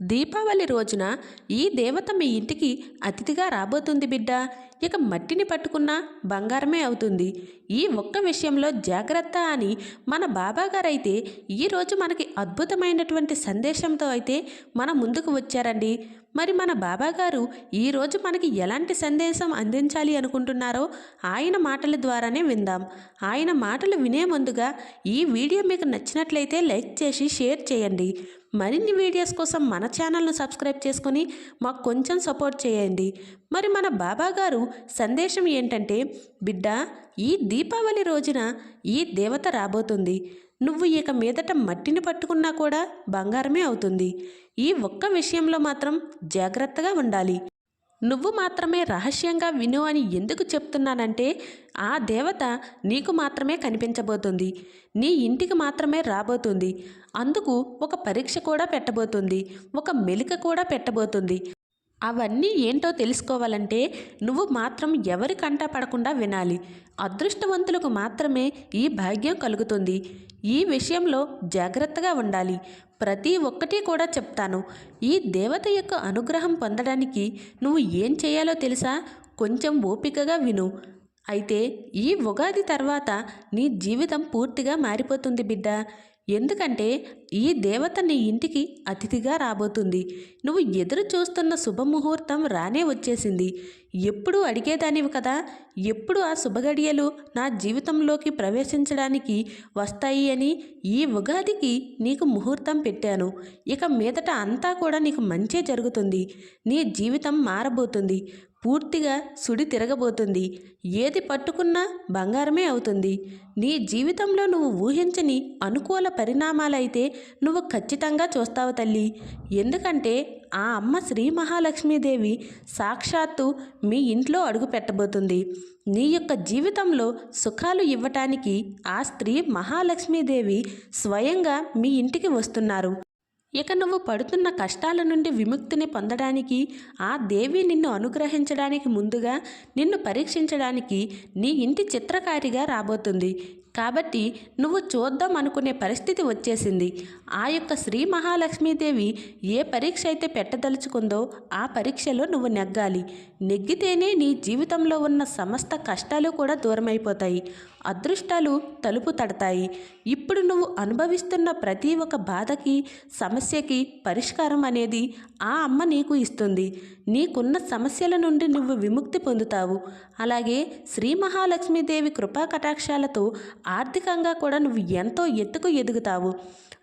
దీపావళి రోజున ఈ దేవత మీ ఇంటికి అతిథిగా రాబోతుంది బిడ్డ. ఇక మట్టిని పట్టుకున్నా బంగారమే అవుతుంది. ఈ ఒక్క విషయంలో జాగ్రత్త అని మన బాబాగారైతే ఈరోజు మనకి అద్భుతమైనటువంటి సందేశంతో అయితే మన ముందుకు వచ్చారండి. మరి మన బాబాగారు ఈరోజు మనకి ఎలాంటి సందేశం అందించాలి అనుకుంటున్నారో ఆయన మాటల ద్వారానే విందాం. ఆయన మాటలు వినే ముందుగా ఈ వీడియో మీకు నచ్చినట్లయితే లైక్ చేసి షేర్ చేయండి. మరిన్ని వీడియోస్ కోసం మన ఛానల్ను సబ్స్క్రైబ్ చేసుకొని మాకు కొంచెం సపోర్ట్ చేయండి. మరి మన బాబా గారు సందేశం ఏంటంటే బిడ్డ ఈ దీపావళి రోజున ఈ దేవత రాబోతుంది. నువ్వు ఇక మీదట మట్టిని పట్టుకున్నా కూడా బంగారమే అవుతుంది. ఈ ఒక్క విషయంలో మాత్రం జాగ్రత్తగా ఉండాలి. నువ్వు మాత్రమే రహస్యంగా విను అని ఎందుకు చెప్తున్నానంటే ఆ దేవత నీకు మాత్రమే కనిపించబోతుంది. నీ ఇంటికి మాత్రమే రాబోతుంది. అందుకు ఒక పరీక్ష కూడా పెట్టబోతుంది. ఒక మెలిక కూడా పెట్టబోతుంది. అవన్నీ ఏంటో తెలుసుకోవాలంటే నువ్వు మాత్రం ఎవరి కంట పడకుండా వినాలి. అదృష్టవంతులకు మాత్రమే ఈ భాగ్యం కలుగుతుంది. ఈ విషయంలో జాగ్రత్తగా ఉండాలి. ప్రతి ఒక్కటి కూడా చెప్తాను. ఈ దేవత యొక్క అనుగ్రహం పొందడానికి నువ్వు ఏం చేయాలో తెలుసా? కొంచెం ఓపికగా విను. అయితే ఈ ఉగాది తర్వాత నీ జీవితం పూర్తిగా మారిపోతుంది బిడ్డ. ఎందుకంటే ఈ దేవత నీ ఇంటికి అతిథిగా రాబోతుంది. నువ్వు ఎదురు చూస్తున్న శుభముహూర్తం రానే వచ్చేసింది. ఎప్పుడు అడిగేదానివి కదా. ఎప్పుడు ఆ శుభగడియలు నా జీవితంలోకి ప్రవేశించడానికి వస్తాయి అని ఈ ఉగాదికి నీకు ముహూర్తం పెట్టాను. ఇక మీదట అంతా కూడా నీకు మంచే జరుగుతుంది. నీ జీవితం మారబోతుంది. పూర్తిగా సుడి తిరగబోతుంది. ఏది పట్టుకున్నా బంగారమే అవుతుంది. నీ జీవితంలో నువ్వు ఊహించని అనుకూల పరిణామాలైతే నువ్వు ఖచ్చితంగా చూస్తావు తల్లి. ఎందుకంటే ఆ అమ్మ శ్రీ మహాలక్ష్మీదేవి సాక్షాత్తు మీ ఇంట్లో అడుగు పెట్టబోతుంది. నీ యొక్క జీవితంలో సుఖాలు ఇవ్వటానికి ఆ స్త్రీ మహాలక్ష్మీదేవి స్వయంగా మీ ఇంటికి వస్తున్నారు. ఇక నువ్వు పడుతున్న కష్టాల నుండి విముక్తిని పొందడానికి ఆ దేవి నిన్ను అనుగ్రహించడానికి ముందుగా నిన్ను పరీక్షించడానికి నీ ఇంటి చిత్రకారిగా రాబోతుంది. కాబట్టి నువ్వు చూద్దాం అనుకునే పరిస్థితి వచ్చేసింది. ఆ యొక్క శ్రీ మహాలక్ష్మీదేవి ఏ పరీక్ష అయితే పెట్టదలుచుకుందో ఆ పరీక్షలో నువ్వు నెగ్గాలి. నెగ్గితేనే నీ జీవితంలో ఉన్న సమస్త కష్టాలు కూడా దూరమైపోతాయి. అదృష్టాలు తలుపు తడతాయి. ఇప్పుడు నువ్వు అనుభవిస్తున్న ప్రతి ఒక్క బాధకి సమస్యకి పరిష్కారం అనేది ఆ అమ్మ నీకు ఇస్తుంది. నీకున్న సమస్యల నుండి నువ్వు విముక్తి పొందుతావు. అలాగే శ్రీ మహాలక్ష్మీదేవి కృపా కటాక్షాలతో ఆర్థికంగా కూడా నువ్వు ఎంతో ఎత్తుకు ఎదుగుతావు.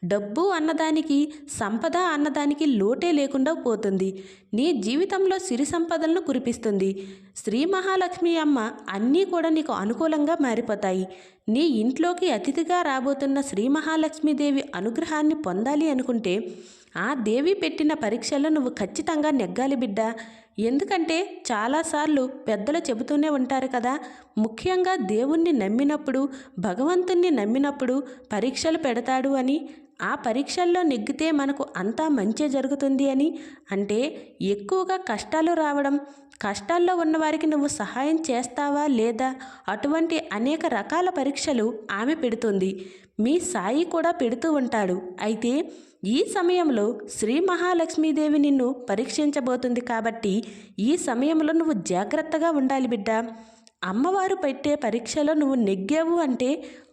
డబ్బు అన్నదానికి సంపద అన్నదానికి లోటే లేకుండా పోతుంది. నీ జీవితంలో సిరి సంపదలను కురిపిస్తుంది. శ్రీ మహాలక్ష్మి అమ్మ అన్నీ కూడా నీకు అనుకూలంగా మారిపోతాయి. నీ ఇంట్లోకి అతిథిగా రాబోతున్న శ్రీ మహాలక్ష్మీదేవి అనుగ్రహాన్ని పొందాలి అనుకుంటే ఆ దేవి పెట్టిన పరీక్షల్లో నువ్వు ఖచ్చితంగా నెగ్గాలి బిడ్డ. ఎందుకంటే చాలాసార్లు పెద్దలు చెబుతూనే ఉంటారు కదా ముఖ్యంగా దేవుణ్ణి నమ్మినప్పుడు భగవంతుణ్ణి నమ్మినప్పుడు పరీక్షలు పెడతాడు అని ఆ పరీక్షల్లో నెగ్గితే మనకు అంతా మంచి జరుగుతుంది అని? అంటే ఎక్కువగా కష్టాలు రావడం కష్టాల్లో ఉన్నవారికి నువ్వు సహాయం చేస్తావా లేదా? అటువంటి అనేక రకాల పరీక్షలు ఆమె పెడుతుంది. మీ సాయి కూడా పెడుతూ ఉంటాడు. అయితే ఈ సమయంలో శ్రీ మహాలక్ష్మీదేవి నిన్ను పరీక్షించబోతుంది కాబట్టి ఈ సమయంలో నువ్వు జాగ్రత్తగా ఉండాలి బిడ్డ. అమ్మవారు పెట్టే పరీక్షలో నువ్వు నెగ్గావు అంటే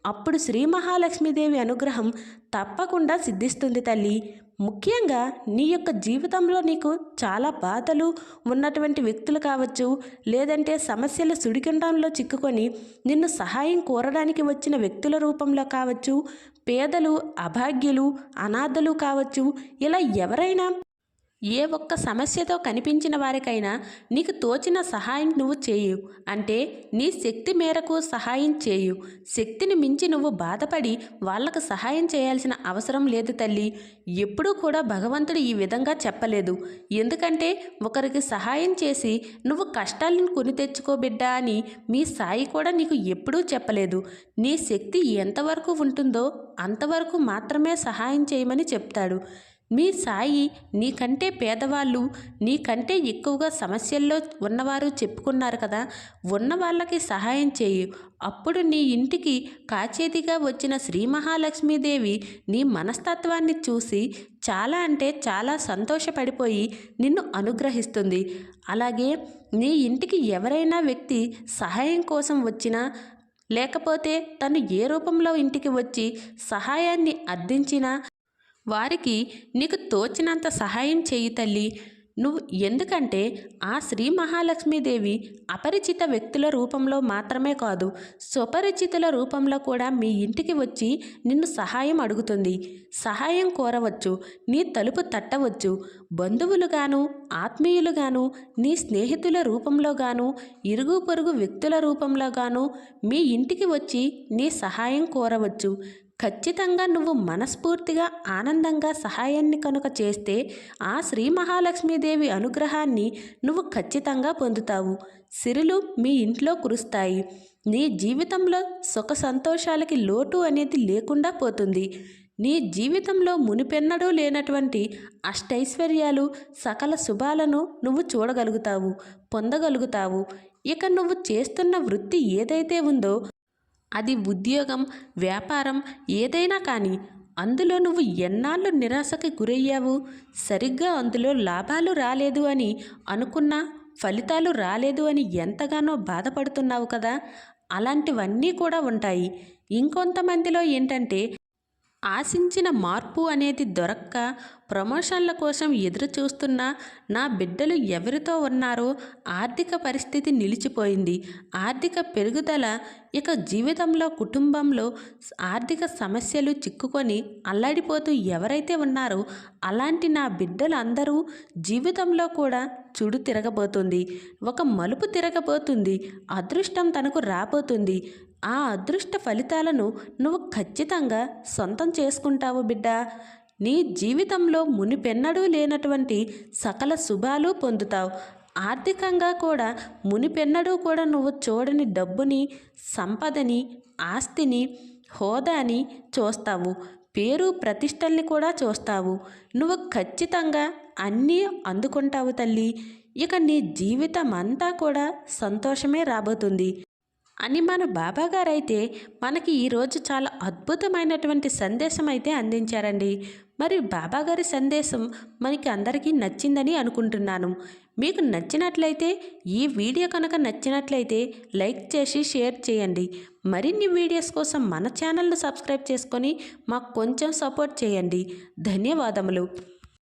అప్పుడు శ్రీ మహాలక్ష్మీదేవి అనుగ్రహం తప్పకుండా సిద్ధిస్తుంది తల్లి. ముఖ్యంగా నీ యొక్క జీవితంలో నీకు చాలా బాధలు ఉన్నటువంటి వ్యక్తులు కావచ్చు లేదంటే సమస్యల సుడిగుండంలో చిక్కుకొని నిన్ను సహాయం కోరడానికి వచ్చిన వ్యక్తుల రూపంలో కావచ్చు పేదలు అభాగ్యులు అనాథలు కావచ్చు ఇలా ఎవరైనా ఏ ఒక్క సమస్యతో కనిపించిన వారికైనా నీకు తోచిన సహాయం నువ్వు చేయు. అంటే నీ శక్తి మేరకు సహాయం చేయు. శక్తిని మించి నువ్వు బాధపడి వాళ్ళకు సహాయం చేయాల్సిన అవసరం లేదు తల్లి. ఎప్పుడూ కూడా భగవంతుడు ఈ విధంగా చెప్పలేదు. ఎందుకంటే ఒకరికి సహాయం చేసి నువ్వు కష్టాలను కొని తెచ్చుకో బిడ్డా అని మీ సాయి కూడా నీకు ఎప్పుడూ చెప్పలేదు. నీ శక్తి ఎంతవరకు ఉంటుందో అంతవరకు మాత్రమే సహాయం చేయమని చెప్తాడు. మీ సాయి నీకంటే పేదవాళ్ళు నీకంటే ఎక్కువగా సమస్యల్లో ఉన్నవారు చెప్పుకున్నారు కదా ఉన్న వాళ్ళకి సహాయం చేయి. అప్పుడు నీ ఇంటికి కాచేదిగా వచ్చిన శ్రీ మహాలక్ష్మీదేవి నీ మనస్తత్వాన్ని చూసి చాలా అంటే చాలా సంతోషపడిపోయి నిన్ను అనుగ్రహిస్తుంది. అలాగే నీ ఇంటికి ఎవరైనా వ్యక్తి సహాయం కోసం వచ్చినా లేకపోతే తను ఏ రూపంలో ఇంటికి వచ్చి సహాయాన్ని అర్థించినా వారికి నీకు తోచినంత సహాయం చేయి తల్లి. నువ్వు ఎందుకంటే ఆ శ్రీ మహాలక్ష్మీదేవి అపరిచిత వ్యక్తుల రూపంలో మాత్రమే కాదు స్వపరిచితుల రూపంలో కూడా మీ ఇంటికి వచ్చి నిన్ను సహాయం అడుగుతుంది. సహాయం కోరవచ్చు నీ తలుపు తట్టవచ్చు. బంధువులుగాను ఆత్మీయులుగాను నీ స్నేహితుల రూపంలో గాను ఇరుగు పొరుగు వ్యక్తుల రూపంలో గాను మీ ఇంటికి వచ్చి నీ సహాయం కోరవచ్చు. ఖచ్చితంగా నువ్వు మనస్ఫూర్తిగా ఆనందంగా సహాయాన్ని కనుక చేస్తే ఆ శ్రీ మహాలక్ష్మీదేవి అనుగ్రహాన్ని నువ్వు ఖచ్చితంగా పొందుతావు. సిరులు మీ ఇంట్లో కురుస్తాయి. నీ జీవితంలో సుఖ సంతోషాలకి లోటు అనేది లేకుండా పోతుంది. నీ జీవితంలో మునిపెన్నడూ లేనటువంటి అష్టైశ్వర్యాలు సకల శుభాలను నువ్వు చూడగలుగుతావు పొందగలుగుతావు. ఇక నువ్వు చేస్తున్న వృత్తి ఏదైతే ఉందో అది ఉద్యోగం వ్యాపారం ఏదైనా కానీ అందులో నువ్వు ఎన్నాళ్ళు నిరాశకి గురయ్యావు? సరిగ్గా అందులో లాభాలు రాలేదు అని అనుకున్నా ఫలితాలు రాలేదు అని ఎంతగానో బాధపడుతున్నావు కదా? అలాంటివన్నీ కూడా ఉంటాయి. ఇంకొంతమందిలో ఏంటంటే ఆశించిన మార్పు అనేది దొరక్క ప్రమోషన్ల కోసం ఎదురు చూస్తున్న నా బిడ్డలు ఎవరితో ఉన్నారో ఆర్థిక పరిస్థితి నిలిచిపోయింది. ఆర్థిక పెరుగుదల ఇక జీవితంలో కుటుంబంలో ఆర్థిక సమస్యలు చిక్కుకొని అల్లాడిపోతూ ఎవరైతే ఉన్నారో అలాంటి నా బిడ్డలు అందరూ జీవితంలో కూడా చుడు తిరగబోతుంది. ఒక మలుపు తిరగబోతుంది. అదృష్టం తనకు రాబోతుంది. ఆ అదృష్ట ఫలితాలను నువ్వు ఖచ్చితంగా సొంతం చేసుకుంటావు బిడ్డ. నీ జీవితంలో మునిపెన్నడూ లేనటువంటి సకల శుభాలు పొందుతావు. ఆర్థికంగా కూడా మునిపెన్నడూ కూడా నువ్వు చూడని డబ్బుని సంపదని ఆస్తిని హోదాని చూస్తావు. పేరు ప్రతిష్టల్ని కూడా చూస్తావు. నువ్వు ఖచ్చితంగా అన్నీ అందుకుంటావు తల్లి. ఇక నీ జీవితం అంతా కూడా సంతోషమే రాబోతుంది. అని మన బాబాగారు అయితే మనకి ఈరోజు చాలా అద్భుతమైనటువంటి సందేశం అయితే అందించారండి. మరి బాబాగారి సందేశం మనకి అందరికీ నచ్చిందని అనుకుంటున్నాను. మీకు నచ్చినట్లయితే ఈ వీడియో కనుక నచ్చినట్లయితే లైక్ చేసి షేర్ చేయండి. మరిన్ని వీడియోస్ కోసం మన ఛానల్ను సబ్స్క్రైబ్ చేసుకొని మాకు కొంచెం సపోర్ట్ చేయండి. ధన్యవాదములు.